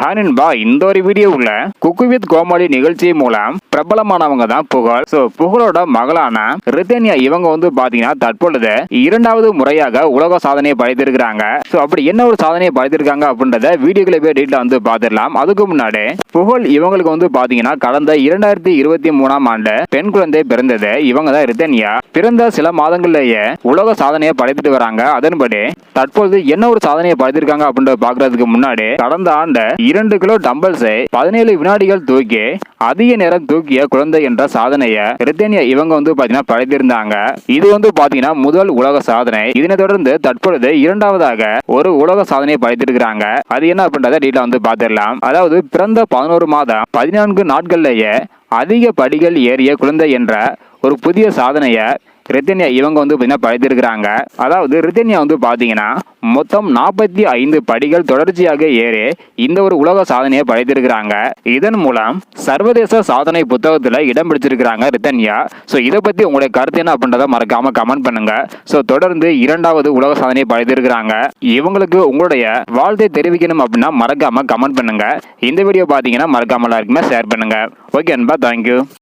ஹானின்பா இந்த ஒரு வீடியோவில் குக்கு வித் கோமாளி நிகழ்ச்சி மூலம் பிரபலமானவங்க தான் புகழ். ஸோ புகழோட மகளான ரிதேனியா இவங்க வந்து பாத்தீங்கன்னா தற்பொழுது இரண்டாவது முறையாக உலக சாதனையை படைத்திருக்கிறாங்க. ஸோ அப்படி என்ன ஒரு சாதனையை படைத்திருக்காங்க அப்படின்றத வீடியோக்களை போய் டீட்டில் வந்து பார்த்துடலாம் அதுக்கு முன்னாடி புகழ் இவங்களுக்கு வந்து பாத்தீங்கன்னா கடந்த இரண்டாயிரத்தி இருபத்தி மூணாம் ஆண்டு பெண் குழந்தை பிறந்தது. இவங்க தான் ரிதேனியா பிறந்த சில மாதங்கள்லேயே உலக சாதனையை படைத்துட்டு வராங்க. அதன்படி தற்பொழுது என்ன ஒரு சாதனையை படைத்திருக்காங்க அப்படின்றத பாக்குறதுக்கு முன்னாடி கடந்த ஆண்டு இரண்டு கிலோ டம்பல்ஸை பதினேழு வினாடிகள் தூக்கி அதிக நேரம் தூக்கி தூக்கிய குழந்தை என்ற சாதனையை பிரித்தானியா இவங்க வந்து பாத்தீங்கன்னா படைத்திருந்தாங்க. இது வந்து பாத்தீங்கன்னா முதல் உலக சாதனை. இதனை தொடர்ந்து தற்பொழுது இரண்டாவதாக ஒரு உலக சாதனையை படைத்திருக்கிறாங்க. அது என்ன அப்படின்றத டீட்டெயில் வந்து பார்த்துடலாம் அதாவது பிறந்த பதினோரு மாதம் பதினான்கு நாட்கள்லேயே அதிக படிகள் ஏறிய குழந்தை என்ற ஒரு புதிய சாதனையை ரித்தன்யா இவங்க வந்து பார்த்தீங்கன்னா படித்திருக்கிறாங்க. அதாவது ரித்தன்யா வந்து பார்த்தீங்கன்னா மொத்தம் நாற்பத்தி ஐந்து படிகள் தொடர்ச்சியாக ஏறி இந்த ஒரு உலக சாதனையை படைத்திருக்கிறாங்க. இதன் மூலம் சர்வதேச சாதனை புத்தகத்தில் இடம் பிடிச்சிருக்கிறாங்க ரித்தன்யா. ஸோ இதை பற்றி உங்களுடைய கருத்து என்ன அப்படின்றத மறக்காம கமெண்ட் பண்ணுங்க. ஸோ தொடர்ந்து இரண்டாவது உலக சாதனையை படைத்திருக்கிறாங்க. இவங்களுக்கு உங்களுடைய வாழ்த்தை தெரிவிக்கணும் அப்படின்னா மறக்காம கமெண்ட் பண்ணுங்க. இந்த வீடியோ பார்த்தீங்கன்னா மறக்காம எல்லாருக்குமே ஷேர் பண்ணுங்க. ஓகே அன்பா தேங்க்யூ